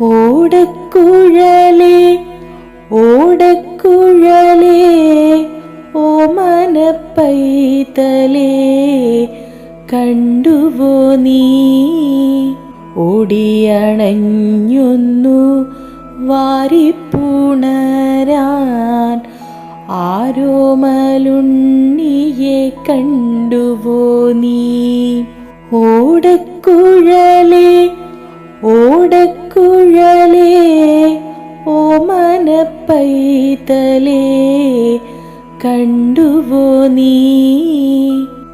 ഓടക്കുഴലേ ഓടക്കുഴലേ ഓമനപ്പൈതലേ കണ്ടുവോ നീ? ഓടിയണഞ്ഞൊന്നു വാരിപ്പുണരാൻ ആരോമലുണ്ണിയെ കണ്ടുവോ നീ? ഓടക്കുഴലേ ഓടക്കുഴലേ ഓമനപ്പൈതലേ കണ്ടുവോ നീ?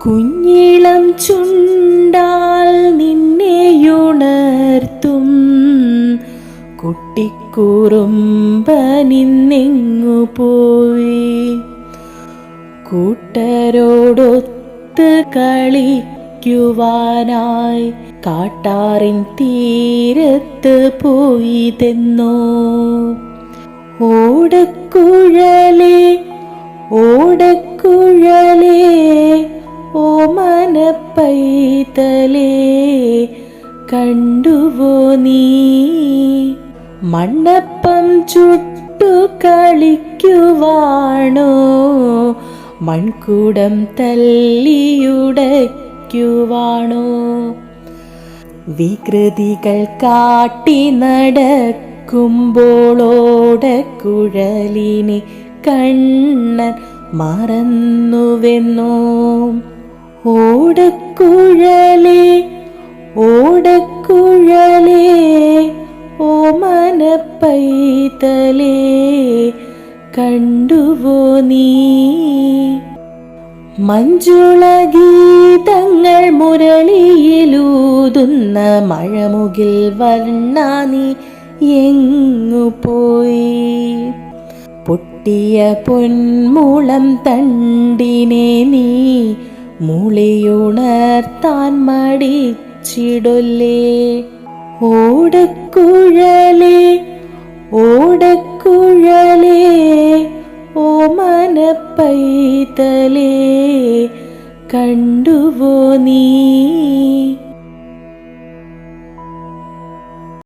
കുഞ്ഞിളം ചുണ്ടാൽ നിന്നെയുണർത്തും കുട്ടിക്കുറുമ്പനിന്നെങ്ങു പോയി കൂട്ടരോടൊത്ത് കളിക്കുവാനായി കാട്ടാറിൻ തീരത്ത് പോയിതെന്നോ? ഓടക്കുഴലേ ഓടക്കുഴലേ ഓമനപ്പൈതലേ കണ്ടുവോ നീ? മണ്ണപ്പം ചുട്ടു കളിക്കുവാണോ? മൺകൂടം തല്ലിയുടയ്ക്കുവാണോ? വികൃതികൾ കാട്ടി നടക്കുമ്പോളോടക്കുഴലിനെ കണ്ണൻ മറന്നുവെന്നോ? ഓടക്കുഴലേ ഓടക്കുഴലേ ഓമനപ്പൈതലേ കണ്ടുവോ നീ? മഞ്ജുള ഗീതങ്ങൾ മുരളിയിലൂതുന്ന മഴമുകിൽ വർണ നീ എങ്ങു പോയി? പൊട്ടിയ പൊന്മുളം തണ്ടിനെ നീ മുളിയുണർത്താൻ മടിച്ചിടൊല്ലേ? ഓടക്കുഴലേ ഓടക്കുഴലേ മനപ്പൈതലേ കണ്ടുവോ നീ